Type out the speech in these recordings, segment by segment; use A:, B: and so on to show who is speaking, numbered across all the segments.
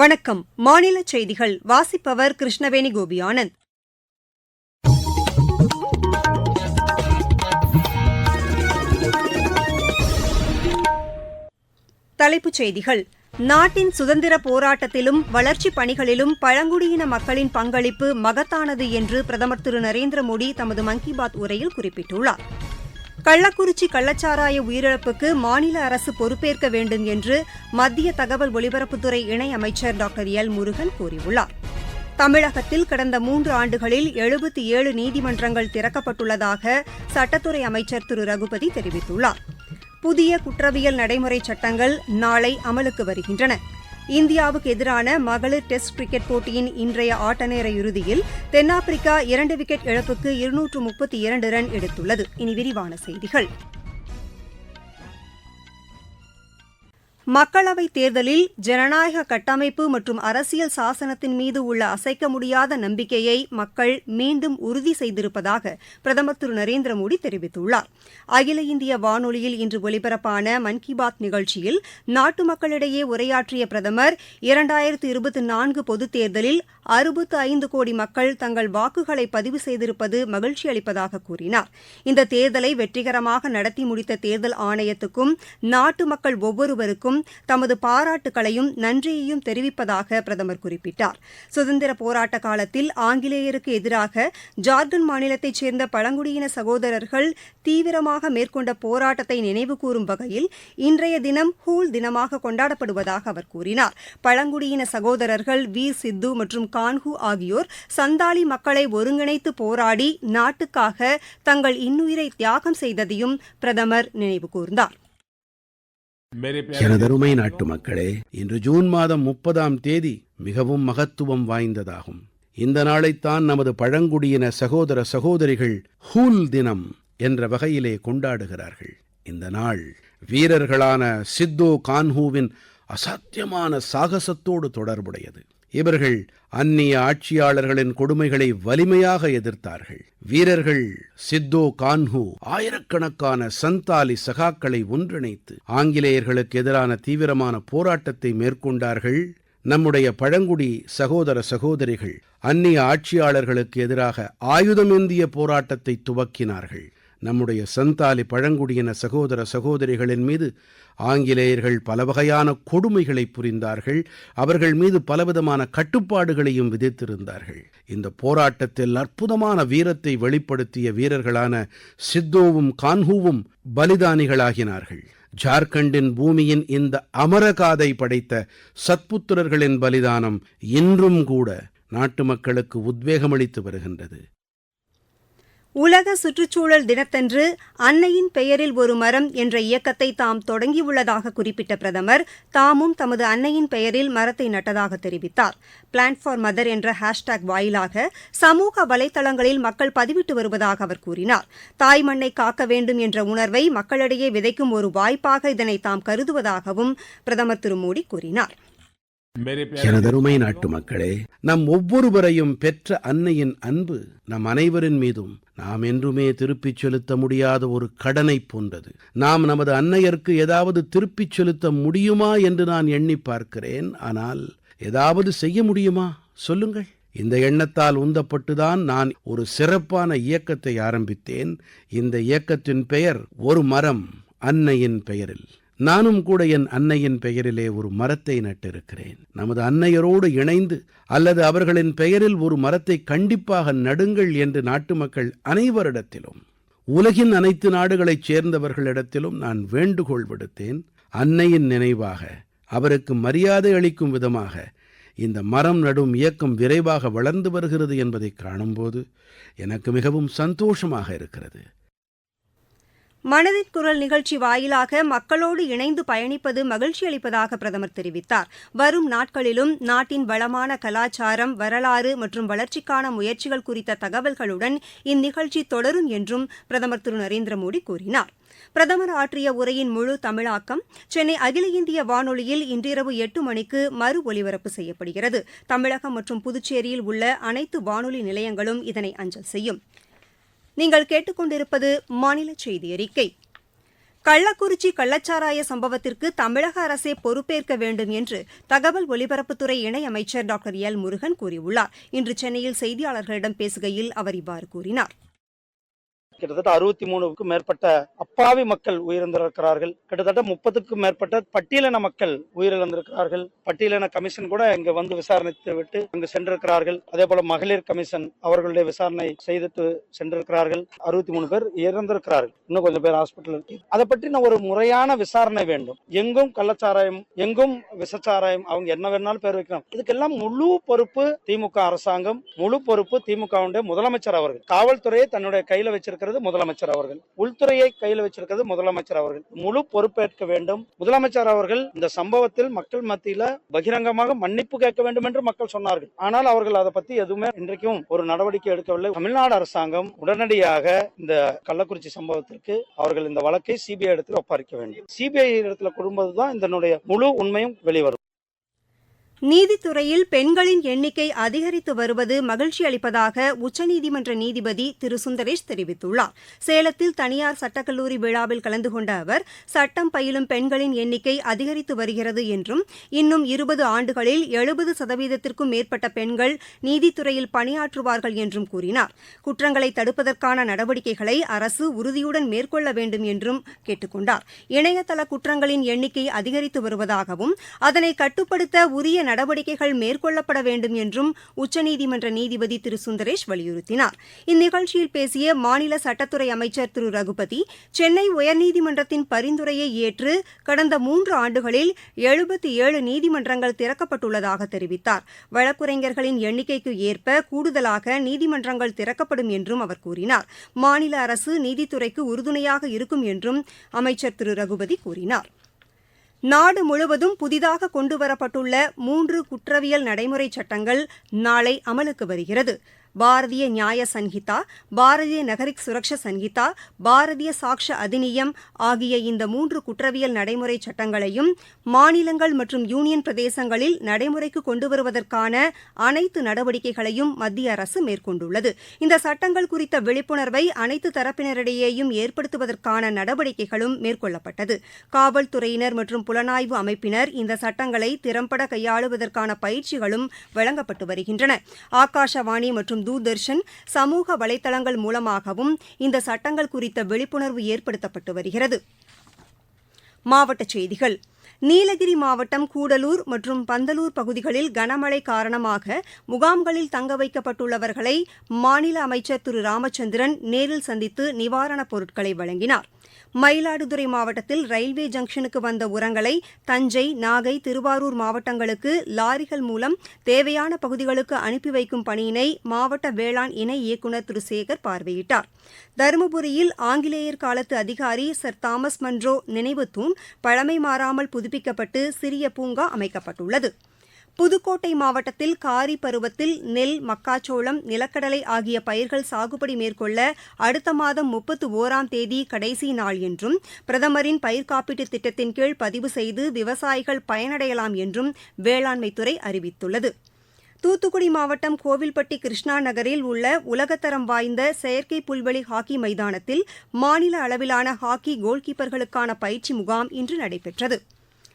A: வணக்கம் மாநில செய்திகள் வாசிப்பவர் கிருஷ்ணவேணி கோபி ஆனந்த் தலைப்புச் செய்திகள் நாட்டின் சுதந்திர போராட்டத்திலும் வளர்ச்சிப் பணிகளிலும் பழங்குடியின மக்களின் பங்களிப்பு மகத்தானது என்று பிரதமர் திரு நரேந்திர மோடி தமது மன் கி பாத் உரையில் குறிப்பிட்டுள்ளாா் கள்ளக்குறிச்சி கள்ளச்சாராய உயிரிழப்புக்கு மாநில அரசு பொறுப்பேற்க வேண்டும் என்று மத்திய தகவல் ஒலிபரப்புத்துறை இணையமைச்சர் டாக்டர் எல் முருகன் கூறியுள்ளார் தமிழகத்தில் கடந்த மூன்று ஆண்டுகளில் எழுபத்தி ஏழு நீதிமன்றங்கள் திறக்கப்பட்டுள்ளதாக சட்டத்துறை அமைச்சர் திரு ரகுபதி தெரிவித்துள்ளார் புதிய குற்றவியல் நடைமுறை சட்டங்கள் நாளை அமலுக்கு வருகின்றன இந்தியாவுக்கு எதிரான மகளிர் டெஸ்ட் கிரிக்கெட் போட்டியின் இன்றைய ஆட்டநேர இறுதியில் தென்னாப்பிரிக்கா இரண்டு விக்கெட் இழப்புக்கு இருநூற்று முப்பத்தி இரண்டு ரன் எடுத்துள்ளது இனி விரிவான செய்திகள் மக்களவைத் தேர்தலில் ஜனநாயக கட்டமைப்பு மற்றும் அரசியல் சாசனத்தின் மீது உள்ள அசைக்க முடியாத நம்பிக்கையை மக்கள் மீண்டும் உறுதி செய்திருப்பதாக பிரதமர் திரு நரேந்திர மோடி தெரிவித்துள்ளார் அகில இந்திய வானொலியில் இன்று ஒலிபரப்பான மன் கி பாத் நிகழ்ச்சியில் நாட்டு மக்களிடையே உரையாற்றிய பிரதமர் இரண்டாயிரத்து இருபத்தி நான்கு பொதுத் தேர்தலில் அறுபத்து ஐந்து கோடி மக்கள் தங்கள் வாக்குகளை பதிவு செய்திருப்பது மகிழ்ச்சி அளிப்பதாக கூறினார் இந்த தேர்தலை வெற்றிகரமாக நடத்தி முடித்த தேர்தல் ஆணையத்துக்கும் நாட்டு மக்கள் ஒவ்வொருவருக்கும் தமது பாராட்டுகளையும் நன்றியையும் தெரிவிப்பதாக பிரதமர் குறிப்பிட்டார் சுதந்திர போராட்ட காலத்தில் ஆங்கிலேயருக்கு எதிராக ஜார்க்கண்ட் மாநிலத்தைச் சேர்ந்த பழங்குடியின சகோதரர்கள் தீவிரமாக மேற்கொண்ட போராட்டத்தை நினைவுகூரும் வகையில் இன்றைய தினம் ஹூல் தினமாக கொண்டாடப்படுவதாக அவர் கூறினார் பழங்குடியின சகோதரர்கள் வீர் சித்து மற்றும் கான்ஹூ ஆகியோர் சந்தாலி மக்களை ஒருங்கிணைத்து போராடி நாட்டுக்காக தங்கள் இன்னுயிரை தியாகம் செய்ததையும் பிரதமர் நினைவு கூர்ந்தார்
B: எனதருமை நாட்டு மக்களே இன்று ஜூன் மாதம் முப்பதாம் தேதி மிகவும் மகத்துவம் வாய்ந்ததாகும் இந்த நாளைத்தான் நமது பழங்குடியின சகோதர சகோதரிகள் ஹூல் தினம் என்ற வகையிலே கொண்டாடுகிறார்கள் இந்த நாள் வீரர்களான சித்தோ கான்ஹூவின் அசாத்தியமான சாகசத்தோடு தொடர்புடையது இவர்கள் அந்நிய ஆட்சியாளர்களின் கொடுமைகளை வலிமையாக எதிர்த்தார்கள் வீரர்கள் சித்தோ கான்ஹு ஆயிரக்கணக்கான சந்தாலி சகாக்களை ஒன்றிணைத்து ஆங்கிலேயர்களுக்கு எதிரான தீவிரமான போராட்டத்தை மேற்கொண்டார்கள் நம்முடைய பழங்குடி சகோதர சகோதரிகள் அந்நிய ஆட்சியாளர்களுக்கு எதிராக ஆயுதமேந்திய போராட்டத்தை துவக்கினார்கள் நம்முடைய சந்தாலி பழங்குடியின சகோதர சகோதரிகளின் மீது ஆங்கிலேயர்கள் பலவகையான கொடுமைகளை புரிந்தார்கள் அவர்கள் மீது பலவிதமான கட்டுப்பாடுகளையும் விதித்திருந்தார்கள் இந்த போராட்டத்தில் அற்புதமான வீரத்தை வெளிப்படுத்திய வீரர்களான சித்தோவும் கான்ஹூவும் பலிதானிகளாகினார்கள் ஜார்க்கண்டின் பூமியின் இந்த அமரகாதை படைத்த சத்புத்திரர்களின் பலிதானம் இன்றும் கூட நாட்டு மக்களுக்கு உத்வேகமளித்து வருகின்றது
A: உலக சுற்றுச்சூழல் தினத்தன்று அன்னையின் பெயரில் ஒரு மரம் என்ற இயக்கத்தை தாம் தொடங்கியுள்ளதாக குறிப்பிட்ட பிரதமர் தாமும் தமது அன்னையின் பெயரில் மரத்தை நட்டதாக தெரிவித்தார் பிளான்ட் ஃபார் மதர் என்ற ஹேஷ்டேக் வாயிலாக சமூக வலைதளங்களில் மக்கள் பதிவிட்டு வருவதாக அவர் கூறினார் தாய் மண்ணை காக்க வேண்டும் என்ற உணர்வை மக்களிடையே விதைக்கும் ஒரு வாய்ப்பாக இதனை தாம் கருதுவதாகவும் பிரதமர் திரு மோடி கூறினாா்
B: எனதருமை நாட்டு மக்களே நம் ஒவ்வொருவரையும் பெற்ற அன்னையின் அன்பு நம் அனைவரின் மீதும் நாம் என்றுமே திருப்பிச் செலுத்த முடியாத ஒரு கடனை போன்றது நாம் நமது அன்னையருக்கு ஏதாவது திருப்பிச் செலுத்த முடியுமா என்று நான் எண்ணி பார்க்கிறேன் ஆனால் ஏதாவது செய்ய முடியுமா சொல்லுங்கள் இந்த எண்ணத்தால் உந்தப்பட்டுதான் நான் ஒரு சிறப்பான இயக்கத்தை ஆரம்பித்தேன் இந்த இயக்கத்தின் பெயர் ஒரு மரம் அன்னையின் பெயரில் நானும் கூட என் அன்னையின் பெயரிலே ஒரு மரத்தை நட்டிருக்கிறேன் நமது அன்னையரோடு இணைந்து அல்லது அவர்களின் பெயரில் ஒரு மரத்தை கண்டிப்பாக நடுங்கள் என்று நாட்டு மக்கள் அனைவரிடத்திலும் உலகின் அனைத்து நாடுகளைச் சேர்ந்தவர்களிடத்திலும் நான் வேண்டுகோள் விடுத்தேன் அன்னையின் நினைவாக அவருக்கு மரியாதை அளிக்கும் விதமாக இந்த மரம் நடும் இயக்கம் விரைவாக வளர்ந்து வருகிறது என்பதை காணும்போது எனக்கு மிகவும் சந்தோஷமாக இருக்கிறது
A: மனதின் குரல் நிகழ்ச்சி வாயிலாக மக்களோடு இணைந்து பயணிப்பது மகிழ்ச்சி அளிப்பதாக பிரதமர் தெரிவித்தார் வரும் நாட்களிலும் நாட்டின் வளமான கலாச்சாரம் வரலாறு மற்றும் வளர்ச்சிக்கான முயற்சிகள் குறித்த தகவல்களுடன் இந்நிகழ்ச்சி தொடரும் என்றும் பிரதமர் திரு நரேந்திர மோடி கூறினார் பிரதமர் ஆற்றிய உரையின் முழு தமிழாக்கம் சென்னை அகில இந்திய வானொலியில் இன்றிரவு எட்டு மணிக்கு மறு ஒலிபரப்பு செய்யப்படுகிறது தமிழகம் மற்றும் புதுச்சேரியில் உள்ள அனைத்து வானொலி நிலையங்களும் இதனை அஞ்சல் செய்யும் நீங்கள் கேட்டுக்கொண்டிருப்பது மாநில செய்தி அறிக்கை கள்ளக்குறிச்சி கள்ளச்சாராய சம்பவத்திற்கு தமிழக அரசே பொறுப்பேற்க வேண்டும் என்று தகவல் ஒலிபரப்புத்துறை இணையமைச்சர் டாக்டர் எல் முருகன் கூறியுள்ளார் இன்று சென்னையில் செய்தியாளர்களிடம் பேசுகையில் அவர் இவ்வாறு கூறினாா்
B: கிட்டத்தட்ட அறுபத்தி மூணுக்கும் மேற்பட்ட அப்பாவி மக்கள் உயிரிழந்திருக்கிறார்கள் கிட்டத்தட்ட முப்பதுக்கும் மேற்பட்ட பட்டியலின மக்கள் உயிரிழந்திருக்கிறார்கள் பட்டியலின கமிஷன் கூட இங்க வந்து விசாரணைத்து விட்டு அங்கு சென்றிருக்கிறார்கள் அதே போல மகளிர் கமிஷன் அவர்களுடைய விசாரணை செய்துட்டு சென்றிருக்கிறார்கள் அறுபத்தி மூணு பேர் இறந்திருக்கிறார்கள் இன்னும் கொஞ்சம் பேர் ஹாஸ்பிட்டல் அதை பற்றின ஒரு முறையான விசாரணை வேண்டும் எங்கும் கள்ளச்சாராயம் எங்கும் விசச்சாராயம் அவங்க என்ன வேணாலும் பேர் வைக்கலாம் இதுக்கெல்லாம் முழு பொறுப்பு திமுக அரசாங்கம் முழு பொறுப்பு திமுகவுடைய முதலமைச்சர் அவர்கள் காவல்துறையை தன்னுடைய கையில வச்சிருக்கிற வச்சிருக்கிறது முதலமைச்சர் அவர்கள் உள்துறையை கையில் வச்சிருக்கிறது முதலமைச்சர் அவர்கள் முழு பொறுப்பேற்க வேண்டும் முதலமைச்சர் அவர்கள் இந்த சம்பவத்தில் மக்கள் மத்தியில பகிரங்கமாக மன்னிப்பு கேட்க வேண்டும் என்று மக்கள் சொன்னார்கள் ஆனால் அவர்கள் அதை பத்தி எதுவுமே இன்றைக்கும் ஒரு நடவடிக்கை எடுக்கவில்லை தமிழ்நாடு அரசாங்கம் உடனடியாக இந்த கள்ளக்குறிச்சி சம்பவத்திற்கு அவர்கள் இந்த வழக்கை சிபிஐ இடத்தில் ஒப்படைக்க வேண்டும் சிபிஐ இடத்துல கொடுக்கும்போது இதனுடைய முழு உண்மையும் வெளிவரும்
A: நீதித்துறையில் பெண்களின் எண்ணிக்கை அதிகரித்து வருவது மகிழ்ச்சி அளிப்பதாக உச்சநீதிமன்ற நீதிபதி திரு சுந்தரேஷ் தெரிவித்துள்ளார் சேலத்தில் தனியார் சட்டக்கல்லூரி விழாவில் கலந்து கொண்ட அவர் சட்டம் பயிலும் பெண்களின் எண்ணிக்கை அதிகரித்து வருகிறது என்றும் இன்னும் இருபது ஆண்டுகளில் எழுபது சதவீதத்திற்கும் மேற்பட்ட பெண்கள் நீதித்துறையில் பணியாற்றுவார்கள் என்றும் கூறினார் குற்றங்களை தடுப்பதற்கான நடவடிக்கைகளை அரசு உறுதியுடன் மேற்கொள்ள வேண்டும் என்றும் கேட்டுக் கொண்டார் இணையதள குற்றங்களின் எண்ணிக்கை அதிகரித்து வருவதாகவும் அதனை கட்டுப்படுத்த உரிய நடவடிக்கைகள் மேற்கொள்ளப்பட வேண்டும் என்றும் உச்சநீதிமன்ற நீதிபதி திரு சுந்தரேஷ் வலியுறுத்தினார் இந்நிகழ்ச்சியில் பேசிய மாநில சட்டத்துறை அமைச்சர் திரு ரகுபதி சென்னை உயர்நீதிமன்றத்தின் பரிந்துரையை ஏற்று கடந்த மூன்று ஆண்டுகளில் எழுபத்தி ஏழு நீதிமன்றங்கள் திறக்கப்பட்டுள்ளதாக தெரிவித்தார் வழக்குரைஞர்களின் எண்ணிக்கைக்கு ஏற்ப கூடுதலாக நீதிமன்றங்கள் திறக்கப்படும் என்றும் அவர் கூறினார் மாநில அரசு நீதித்துறைக்கு உறுதுணையாக இருக்கும் என்றும் அமைச்சர் திரு ரகுபதி கூறினார் நாடு முழுவதும் புதிதாக கொண்டுவரப்பட்டுள்ள மூன்று குற்றவியல் நடைமுறை சட்டங்கள் நாளை அமலுக்கு வருகிறது பாரதிய நியாய சங்கிதா பாரதிய நகரிக் சுரக்ஷ சங்கிதா பாரதிய சாக்ஷ அதிநியம் ஆகிய இந்த மூன்று குற்றவியல் நடைமுறை சட்டங்களையும் மாநிலங்கள் மற்றும் யூனியன் பிரதேசங்களில் நடைமுறைக்கு கொண்டு வருவதற்கான அனைத்து நடவடிக்கைகளையும் மத்திய அரசு மேற்கொண்டுள்ளது இந்த சட்டங்கள் குறித்த விழிப்புணர்வை அனைத்து தரப்பினரிடையேயும் ஏற்படுத்துவதற்கான நடவடிக்கைகளும் மேற்கொள்ளப்பட்டது காவல்துறையினர் மற்றும் புலனாய்வு அமைப்பினர் இந்த சட்டங்களை திறம்பட கையாளுவதற்கான பயிற்சிகளும் வழங்கப்பட்டு வருகின்றன ஆகாஷவாணி மற்றும் தூர்தர்ஷன் சமூக வலைதளங்கள் மூலமாகவும் இந்த சட்டங்கள் குறித்த விழிப்புணர்வு ஏற்படுத்தப்பட்டு வருகிறது மாவட்டச் செய்திகள் நீலகிரி மாவட்டம் கூடலூர் மற்றும் பந்தலூர் பகுதிகளில் கனமழை காரணமாக முகாம்களில் தங்க வைக்கப்பட்டுள்ளவர்களை மாநில அமைச்சர் திரு ராமச்சந்திரன் நேரில் சந்தித்து நிவாரணப் பொருட்களை வழங்கினார் மயிலாடுதுறை மாவட்டத்தில் ரயில்வே ஜங்ஷனுக்கு வந்த உரங்களை தஞ்சை நாகை திருவாரூர் மாவட்டங்களுக்கு லாரிகள் மூலம் தேவையான பகுதிகளுக்கு அனுப்பி வைக்கும் பணியினை மாவட்ட வேளாண் இணை இயக்குநர் திரு சேகர் பார்வையிட்டார் தருமபுரியில் ஆங்கிலேயர் காலத்து அதிகாரி சர் தாமஸ் மன்றோ நினைவு தூண் பழமை மாறாமல் கட்டிடங்கள் புதுப்பிக்கப்பட்டு சிறிய பூங்கா அமைக்கப்பட்டுள்ளது புதுக்கோட்டை மாவட்டத்தில் காரி பருவத்தில் நெல் மக்காச்சோளம் நிலக்கடலை ஆகிய பயிர்கள் சாகுபடி மேற்கொள்ள அடுத்த மாதம் முப்பத்து ஓராம் தேதி கடைசி நாள் என்றும் பிரதமரின் பயிர் காப்பீட்டுத் திட்டத்தின் கீழ் பதிவு செய்து விவசாயிகள் பயனடையலாம் என்றும் வேளாண்மைத்துறை அறிவித்துள்ளது தூத்துக்குடி மாவட்டம் கோவில்பட்டி கிருஷ்ணா நகரில் உள்ள உலகத்தரம் வாய்ந்த செயற்கை புல்வெளி ஹாக்கி மைதானத்தில் மாநில அளவிலான ஹாக்கி கோல்கீப்பர்களுக்கான பயிற்சி முகாம் இன்று நடைபெற்றது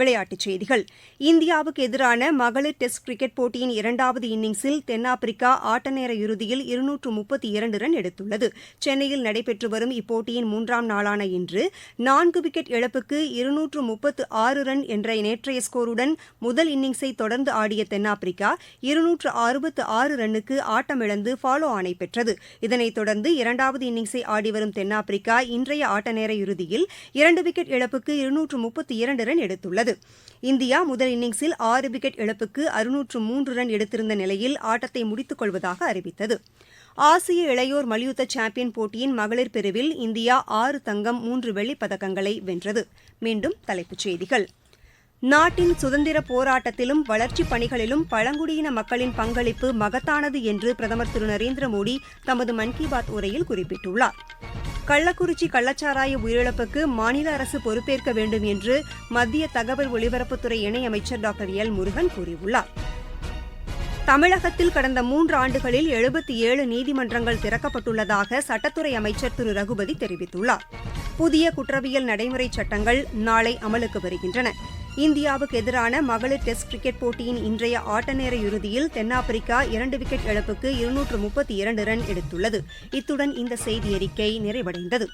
A: விளையாட்டுச் செய்திகள் இந்தியாவுக்கு எதிரான மகளிர் டெஸ்ட் கிரிக்கெட் போட்டியின் இரண்டாவது இன்னிங்ஸில் தென்னாப்பிரிக்கா ஆட்டநேர இறுதியில் இருநூற்று முப்பத்தி இரண்டு ரன் எடுத்துள்ளது சென்னையில் நடைபெற்று வரும் இப்போட்டியின் மூன்றாம் நாளான இன்று நான்கு விக்கெட் இழப்புக்கு இருநூற்று முப்பத்து ஆறு ரன் என்ற நேற்றைய ஸ்கோருடன் முதல் இன்னிங்ஸை தொடர்ந்து ஆடிய தென்னாப்பிரிக்கா இருநூற்று அறுபத்து ஆறு ரன்னுக்கு ஆட்டமிழந்து ஃபாலோ ஆணை பெற்றது இதனைத் தொடர்ந்து இரண்டாவது இன்னிங்ஸை ஆடிவரும் தென்னாப்பிரிக்கா இன்றைய ஆட்டநேர இறுதியில் இரண்டு விக்கெட் இழப்புக்கு இருநூற்று முப்பத்தி இரண்டு ரன் எடுத்துள்ளது கொண்டுள்ளது இந்தியா முதல் இன்னிங்ஸில் ஆறு விக்கெட் இழப்புக்கு அறுநூற்று மூன்று ரன் எடுத்திருந்த நிலையில் ஆட்டத்தை முடித்துக் கொள்வதாக அறிவித்தது ஆசிய இளையோர் மல்யுத்த சாம்பியன் போட்டியின் மகளிர் பிரிவில் இந்தியா ஆறு தங்கம் மூன்று வெள்ளிப் பதக்கங்களை வென்றது மீண்டும் தலைப்புச் செய்திகள் நாட்டின் சுதந்திர போராட்டத்திலும் வளர்ச்சிப் பணிகளிலும் பழங்குடியின மக்களின் பங்களிப்பு மகத்தானது என்று பிரதமர் திரு நரேந்திர மோடி தமது மன் கி பாத் உரையில் குறிப்பிட்டுள்ளார் கள்ளக்குறிச்சி கள்ளச்சாராய உயிரிழப்புக்கு மாநில அரசு பொறுப்பேற்க வேண்டும் என்று மத்திய தகவல் ஒலிபரப்புத்துறை இணையமைச்சர் டாக்டர் எல் முருகன் கூறியுள்ளார் தமிழகத்தில் கடந்த மூன்று ஆண்டுகளில் எழுபத்தி ஏழு நீதிமன்றங்கள் திறக்கப்பட்டுள்ளதாக சட்டத்துறை அமைச்சர் திரு ரகுபதி தெரிவித்துள்ளார் புதிய குற்றவியல் நடைமுறை சட்டங்கள் நாளை அமலுக்கு வருகின்றன இந்தியாவுக்கு எதிரான மகளிர் டெஸ்ட் கிரிக்கெட் போட்டியின் இன்றைய ஆட்ட நேர இறுதியில் தென்னாப்பிரிக்கா இரண்டு விக்கெட் இழப்புக்கு இருநூற்று முப்பத்தி இரண்டு ரன் எடுத்துள்ளது இத்துடன் இந்த செய்தி அறிக்கை நிறைவடைந்தது